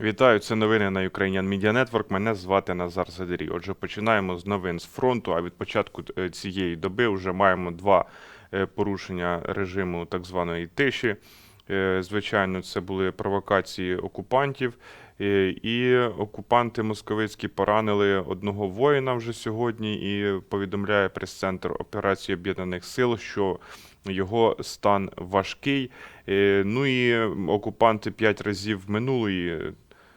Вітаю, це новини на Ukrainian Media Network. Мене звати Назар Задарій. Отже, починаємо з новин з фронту. А від початку е, цієї доби вже маємо два е, порушення режиму так званої тиші. Е, Звичайно, це були провокації окупантів, е, і окупанти московицькі поранили одного воїна вже сьогодні. І повідомляє прес-центр операції Об'єднаних Сил, що його стан важкий. Е, Ну і окупанти п'ять разів минулої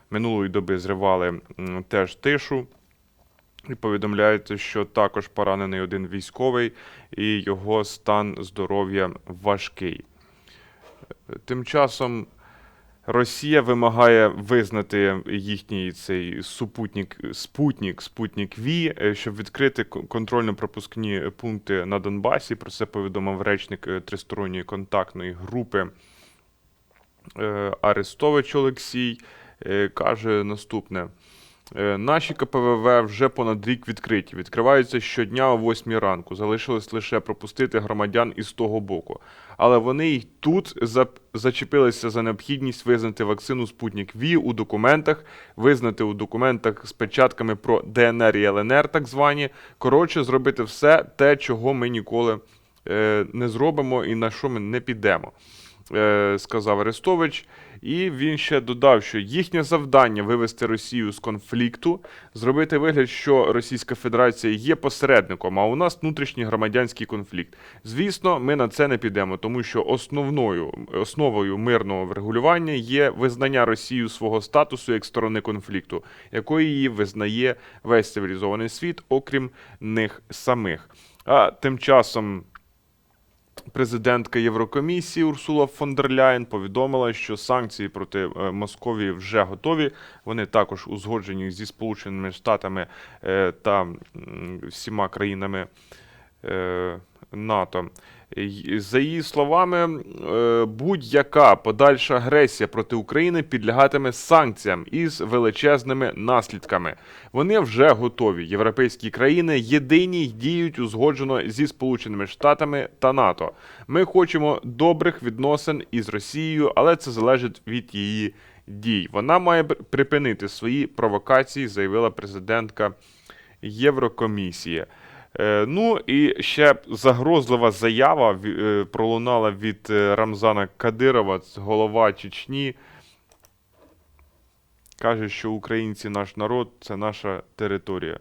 минулої доби зривали теж тишу. І повідомляється, що також поранений один військовий, і його стан здоров'я важкий. Тим часом Росія вимагає визнати їхній цей супутник, спутник, спутник Ві, е, щоб відкрити контрольно-пропускні пункти на Донбасі. Про це повідомив речник е, тристоронньої контактної групи е, Арестович Олексій каже наступне. Е, Наші КПВВ вже понад рік відкриті. Відкриваються щодня о 8 ранку. Залишилось лише пропустити громадян із того боку. Але вони й тут зачепилися за необхідність визнати вакцину Спутник Ві у документах, визнати у документах з печатками про ДНР і ЛНР, так звані. Коротше, зробити все те, чого ми ніколи е, не зробимо і на що ми не підемо сказав Арестович. І він ще додав, що їхнє завдання вивести Росію з конфлікту, зробити вигляд, що Російська Федерація є посередником, а у нас внутрішній громадянський конфлікт. Звісно, ми на це не підемо, тому що основною основою мирного врегулювання є визнання Росією свого статусу як сторони конфлікту, якою її визнає весь цивілізований світ, окрім них самих. А тим часом. Президентка Єврокомісії Урсула фон дер Ляєн повідомила, що санкції проти е, Московії вже готові. Вони також узгоджені зі Сполученими Штатами е, та всіма країнами е, НАТО. За її словами, е, будь-яка подальша агресія проти України підлягатиме санкціям із величезними наслідками. Вони вже готові. Європейські країни єдині діють узгоджено зі Сполученими Штатами та НАТО. Ми хочемо добрих відносин із Росією, але це залежить від її дій. Вона має припинити свої провокації, заявила президентка Єврокомісії. Е, Ну і ще загрозлива заява е, пролунала від е, Рамзана Кадирова, голова Чечні. Каже, що українці наш народ, це наша територія.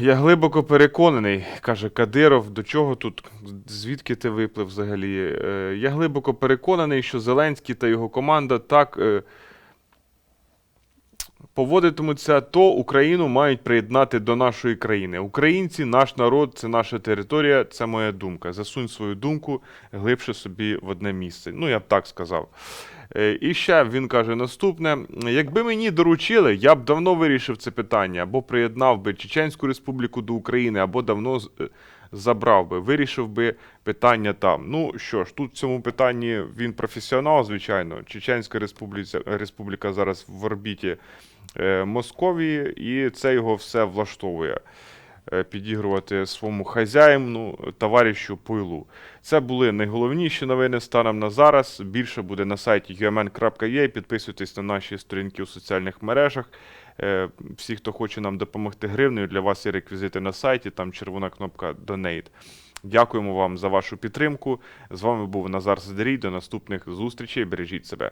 Я глибоко переконаний, каже Кадиров, до чого тут, звідки ти виплив взагалі? Я глибоко переконаний, що Зеленський та його команда так поводитимуться, то Україну мають приєднати до нашої країни. Українці, наш народ, це наша територія, це моя думка. Засунь свою думку глибше собі в одне місце. Ну, я б так сказав. Е, І ще він каже наступне: якби мені доручили, я б давно вирішив це питання, або приєднав би Чеченську Республіку до України, або давно е, забрав би, вирішив би питання там. Ну що ж, тут в цьому питанні він професіонал, звичайно. Чеченська Республіка, Республіка зараз в орбіті е, Московії, і це його все влаштовує. Е, Підігрувати своєму хазяїну, товаришу Пуйлу. Це були найголовніші новини станом на зараз. Більше буде на сайті umn.ua. Підписуйтесь на наші сторінки у соціальних мережах. Е, Всі, хто хоче нам допомогти гривнею, для вас є реквізити на сайті, там червона кнопка Donate. Дякуємо вам за вашу підтримку. З вами був Назар Задерій. До наступних зустрічей. Бережіть себе.